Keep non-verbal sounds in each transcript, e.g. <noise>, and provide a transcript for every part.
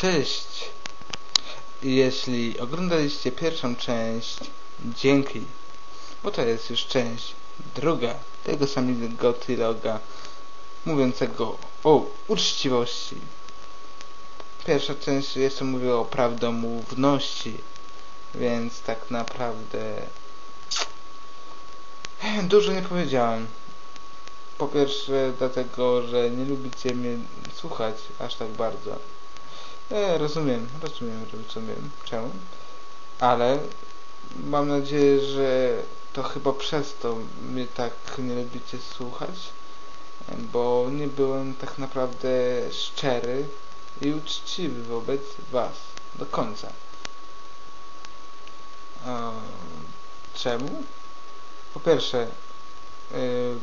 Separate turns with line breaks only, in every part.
Cześć! Jeśli oglądaliście pierwszą część, dzięki, bo to jest już część druga tego samego triloga mówiącego o uczciwości. Pierwsza część jeszcze mówiła o prawdomówności, więc tak naprawdę <sniffs> dużo nie powiedziałem. Po pierwsze dlatego, że nie lubicie mnie słuchać aż tak bardzo. E, rozumiem, rozumiem, rozumiem czemu. Ale mam nadzieję, że to chyba przez to mnie tak nie lubicie słuchać, bo nie byłem tak naprawdę szczery i uczciwy wobec was do końca. Czemu? Po pierwsze, y,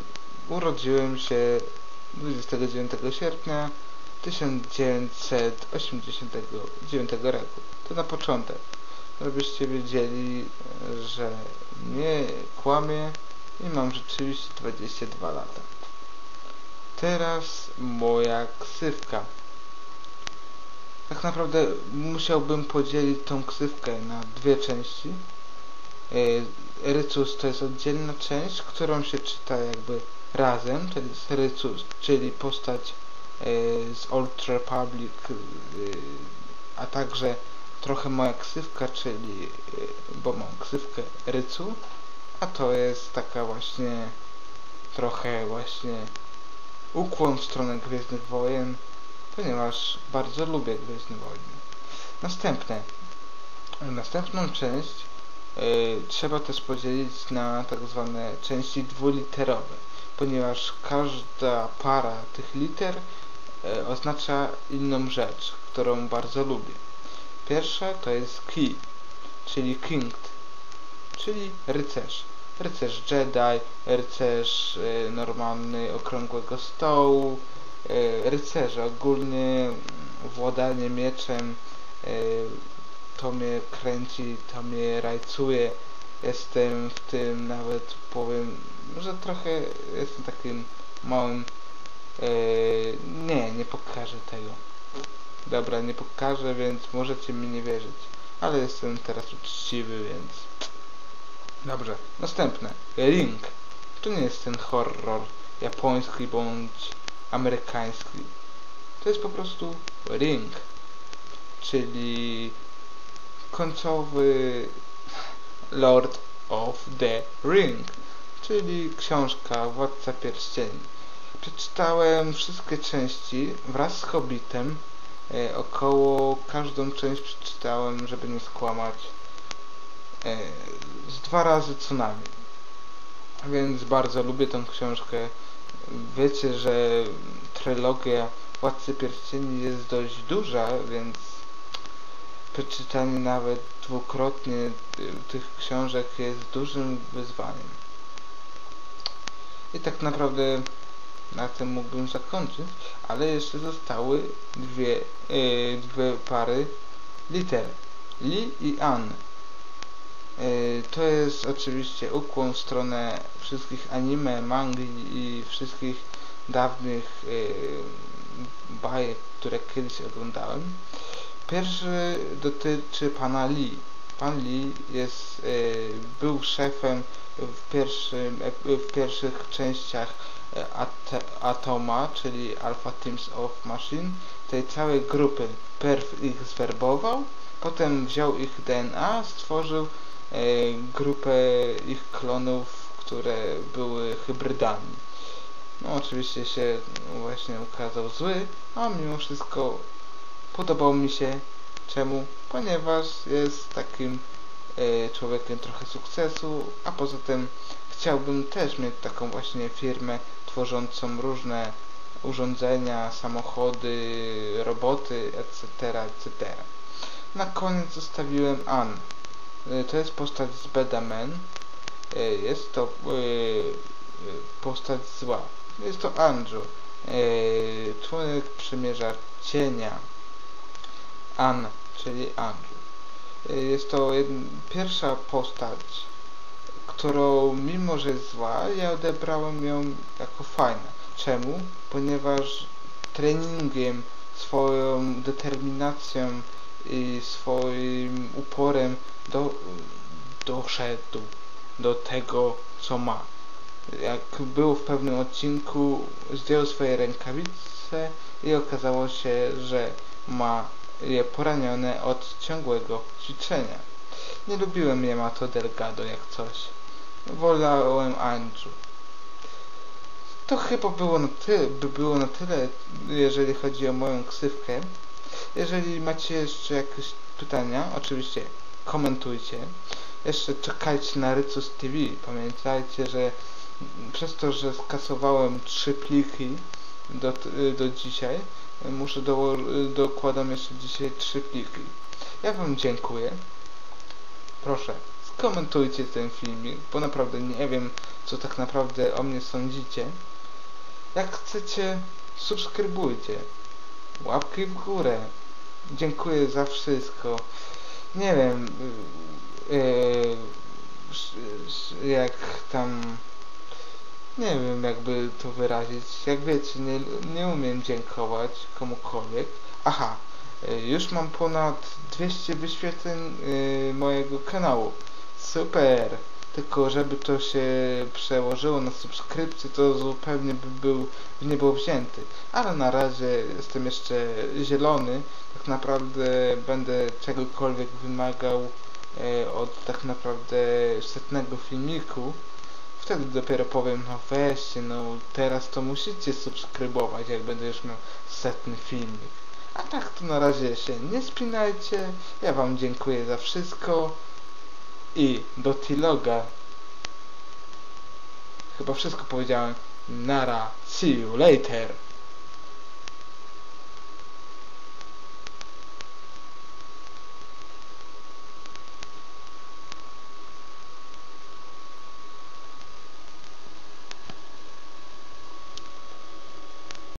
urodziłem się 29 sierpnia 1989 roku. To na początek. Żebyście wiedzieli, że nie kłamię i mam rzeczywiście 22 lata. Teraz moja ksywka. Tak naprawdę musiałbym podzielić tą ksywkę na dwie części. E, Rycus to jest oddzielna część, którą się czyta jakby razem, to jest Rycus, czyli postać z Old Republic, e, a także trochę moja ksywka, czyli, bo mam ksywkę Rycu, a to jest taka właśnie trochę właśnie ukłon w stronę Gwiezdnych Wojen, ponieważ bardzo lubię Gwiezdne Wojny. Następne. Następną część y, trzeba też podzielić na tak zwane części dwuliterowe, ponieważ każda para tych liter oznacza inną rzecz, którą bardzo lubię. Pierwsza to jest key, czyli king, czyli rycerz. Rycerz Jedi, rycerz y, normalny okrągłego stołu, y, rycerze ogólnie, władanie mieczem, to mnie kręci, to mnie rajcuje. Jestem w tym nawet powiem, że trochę jestem takim małym yy, nie, nie pokażę tego. Dobra, nie pokażę, więc możecie mi nie wierzyć. Ale jestem teraz uczciwy, więc... Dobrze, następne. Ring. To nie jest ten horror japoński bądź amerykański. To jest po prostu Ring. Czyli końcowy Lord of the Ring, czyli książka Władca Pierścieni. Przeczytałem wszystkie części wraz z Hobbitem. E, około każdą część przeczytałem, żeby nie skłamać, e, z dwa razy co najmniej. Więc bardzo lubię tą książkę. Wiecie, że trylogia Władcy Pierścieni jest dość duża, więc przeczytanie nawet dwukrotnie tych książek jest dużym wyzwaniem. I tak naprawdę na tym mógłbym zakończyć, ale jeszcze zostały dwie, yy, dwie pary liter. Li i An. Yy, to jest oczywiście ukłon w stronę wszystkich anime, mangi i wszystkich dawnych yy, bajek, które kiedyś oglądałem. Pierwszy dotyczy pana Lee. Pan Lee jest, y, był szefem w, pierwszym, w pierwszych częściach At Atoma, czyli Alpha Teams of Machine, tej całej grupy. Perf ich zwerbował, potem wziął ich DNA, stworzył y, grupę ich klonów, które były hybrydami. No oczywiście się właśnie ukazał zły, a mimo wszystko podobał mi się. Czemu? Ponieważ jest takim e, człowiekiem trochę sukcesu, a poza tym chciałbym też mieć taką właśnie firmę tworzącą różne urządzenia, samochody, roboty, etc., etc. Na koniec zostawiłem Ann. E, to jest postać z Bedamen. E, jest to e, postać zła. Jest to Andrew. Człowiek przymierza cienia. Ann, czyli Andrew. Jest to pierwsza postać, którą mimo, że jest zła, ja odebrałem ją jako fajna. Czemu? Ponieważ treningiem swoją determinacją i swoim uporem do, doszedł do tego, co ma. Jak był w pewnym odcinku, zdjął swoje rękawice i okazało się, że ma je poranione od ciągłego ćwiczenia. Nie lubiłem Yamato Delgado jak coś. Wolałem Andrew. To chyba było na tyle, by było na tyle, jeżeli chodzi o moją ksywkę. Jeżeli macie jeszcze jakieś pytania, oczywiście komentujcie. Jeszcze czekajcie na Rycus TV. Pamiętajcie, że przez to, że skasowałem trzy pliki do, do dzisiaj, muszę do, dokładam jeszcze dzisiaj trzy pliki. Ja Wam dziękuję. Proszę, skomentujcie ten filmik, bo naprawdę nie wiem, co tak naprawdę o mnie sądzicie. Jak chcecie, subskrybujcie. Łapki w górę. Dziękuję za wszystko. Nie wiem, yy, jak tam nie wiem jakby to wyrazić. Jak wiecie, nie, nie umiem dziękować komukolwiek. Aha, y, już mam ponad 200 wyświetleń yy, mojego kanału. Super! Tylko żeby to się przełożyło na subskrypcję, to zupełnie by był w niebo wzięty. Ale na razie jestem jeszcze zielony. Tak naprawdę będę czegokolwiek wymagał e, od tak naprawdę setnego filmiku. Wtedy dopiero powiem, no weźcie, no teraz to musicie subskrybować, jak będę już miał setny filmik. A tak to na razie się nie spinajcie. Ja wam dziękuję za wszystko. I do Tiloga. Chyba wszystko powiedziałem. Nara. See you later.